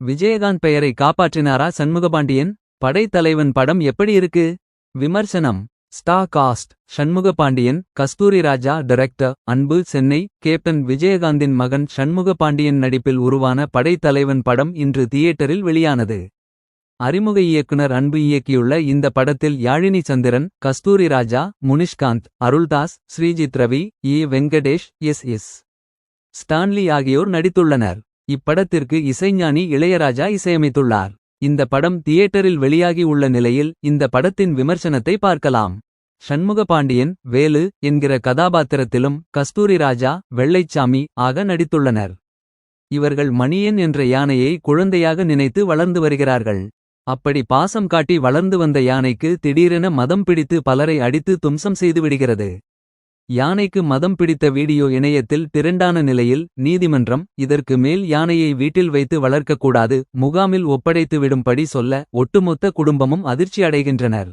விஜயகாந்த் பெயரை காப்பாற்றினாரா சண்முகபாண்டியன்? படைத்தலைவன் படம் எப்படி இருக்கு? விமர்சனம். ஸ்டா காஸ்ட். சண்முகபாண்டியன் கஸ்தூரி ராஜா டைரக்டர் அன்பு சென்னை கேப்டன் விஜயகாந்தின் மகன் சண்முகபாண்டியன் நடிப்பில் உருவான படைத்தலைவன் படம் இன்று தியேட்டரில் வெளியானது. அறிமுக இயக்குனர் அன்பு இயக்கியுள்ள இந்த படத்தில் Yazhini Chandran Kasthuri Raja Munishkanth Aruldoss Sreejith Ravi A. Venkatesh S. S. Stanley ஆகியோர் நடித்துள்ளனர். இப்படத்திற்கு இசைஞானி இளையராஜா இசையமைத்துள்ளார். இந்த படம் தியேட்டரில் வெளியாகி உள்ள நிலையில் இந்த படத்தின் விமர்சனத்தை பார்க்கலாம். சண்முகபாண்டியன் வேலு என்கிற கதாபாத்திரத்திலும் கஸ்தூரி ராஜா வெள்ளைச்சாமி ஆக நடித்துள்ளனர். இவர்கள் மணியன் என்ற யானையை குழந்தையாக நினைத்து வளர்ந்து வருகிறார்கள். அப்படி பாசம் காட்டி வளர்ந்து வந்த யானைக்கு திடீரென மதம் பிடித்து பலரை அடித்து தும்சம் செய்துவிடுகிறது யானைக்கு மதம் பிடித்த வீடியோ இணையத்தில் திரண்டான நிலையில் நீதிமன்றம் இதற்கு மேல் யானையை வீட்டில் வைத்து வளர்க்கக்கூடாது முகாமில் ஒப்படைத்து விடும்படி சொல்ல ஒட்டுமொத்த குடும்பமும் அதிர்ச்சி அடைகின்றனர்.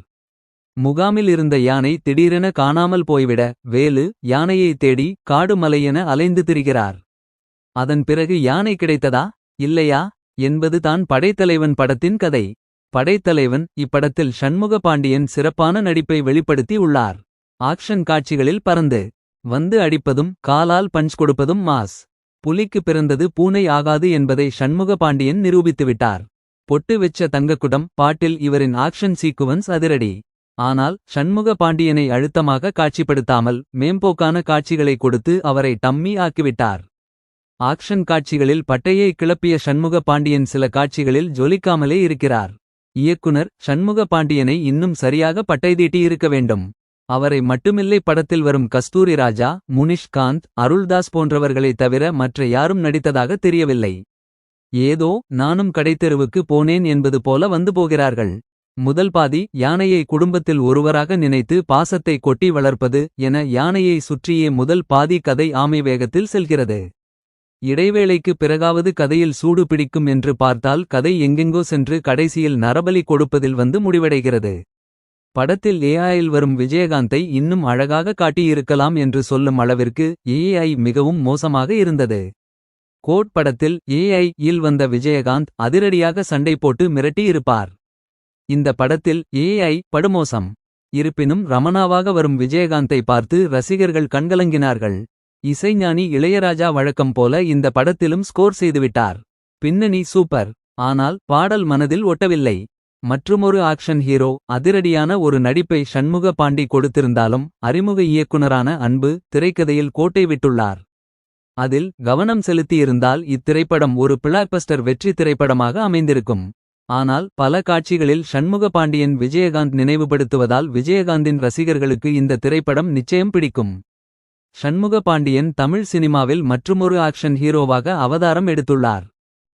முகாமில் இருந்த யானை திடீரென காணாமல் போய்விட வேலு யானையை தேடி காடு மலையென அலைந்து திரிகிறார். அதன் பிறகு யானை கிடைத்ததா? இல்லையா? என்பது தான் படைத்தலைவன் படத்தின் கதை. படைத்தலைவன் இப்படத்தில் சண்முக பாண்டியன் சிறப்பான நடிப்பை வெளிப்படுத்தி உள்ளார். ஆக்ஷன் காட்சிகளில் பறந்து வந்து அடிப்பதும் காலால் பஞ்ச் கொடுப்பதும் மாஸ். புலிக்கு பிறந்தது பூனை ஆகாது என்பதை சண்முக பாண்டியன் நிரூபித்துவிட்டார். பொட்டு வெச்ச தங்கக்குடம் பாட்டில் இவரின் ஆக்ஷன் சீக்குவன்ஸ் அதிரடி. ஆனால் சண்முக பாண்டியனை அழுத்தமாக காட்சிப்படுத்தாமல் மேம்போக்கான காட்சிகளை கொடுத்து அவரை டம்மி ஆக்கிவிட்டார். ஆக்ஷன் காட்சிகளில் பட்டையை கிளப்பிய சண்முக பாண்டியன் சில காட்சிகளில் ஜொலிக்காமலே இருக்கிறார். இயக்குனர் சண்முக பாண்டியனை இன்னும் சரியாக பட்டை தீட்டி இருக்க வேண்டும். அவரை மட்டுமில்லை படத்தில் வரும் கஸ்தூரி ராஜா முனிஷ்காந்த் அருள்தாஸ் போன்றவர்களைத் தவிர மற்ற யாரும் நடித்ததாக தெரியவில்லை. ஏதோ நானும் கடைத்தெருவுக்கு போனேன் என்பது போல வந்து போகிறார்கள். முதல் பாதி யானையை குடும்பத்தில் ஒருவராக நினைத்து பாசத்தை கொட்டி வளர்ப்பது என யானையை சுற்றியே முதல் பாதி கதை ஆமை வேகத்தில் செல்கிறது. இடைவேளைக்கு பிறகாவது கதையில் சூடு பிடிக்கும் என்று பார்த்தால் கதை எங்கெங்கோ சென்று கடைசியில் நரபலி கொடுப்பதில் வந்து முடிவடைகிறது. படத்தில் ஏஐயில் வரும் விஜயகாந்தை இன்னும் அழகாக காட்டியிருக்கலாம் என்று சொல்லும் அளவிற்கு ஏஐ மிகவும் மோசமாக இருந்தது. கோட் படத்தில் ஏஐ இல் வந்த விஜயகாந்த் அதிரடியாக சண்டை போட்டு மிரட்டியிருப்பார். இந்த படத்தில் ஏஐ படுமோசம். இருப்பினும் ரமணாவாக வரும் விஜயகாந்தை பார்த்து ரசிகர்கள் கண்கலங்கினார்கள். இசைஞானி இளையராஜா வழக்கம் போல இந்த படத்திலும் ஸ்கோர் செய்துவிட்டார். பின்னணி சூப்பர். ஆனால் பாடல் மனதில் ஒட்டவில்லை. மற்றுமொரு ஆக்ஷன் ஹீரோ அதிரடியான ஒரு நடிப்பை ஷண்முக பாண்டி கொடுத்திருந்தாலும் அறிமுக இயக்குனரான அன்பு திரைக்கதையில் கோட்டை விட்டுள்ளார். அதில் கவனம் செலுத்தியிருந்தால் இத்திரைப்படம் ஒரு பிளாக்பஸ்டர் வெற்றி திரைப்படமாக அமைந்திருக்கும். ஆனால் பல காட்சிகளில் ஷண்முக பாண்டியன் விஜயகாந்த் நினைவுபடுத்துவதால் விஜயகாந்தின் ரசிகர்களுக்கு இந்த திரைப்படம் நிச்சயம் பிடிக்கும். ஷண்முக பாண்டியன் தமிழ் சினிமாவில் மற்றுமொரு ஆக்ஷன் ஹீரோவாக அவதாரம் எடுத்துள்ளார்.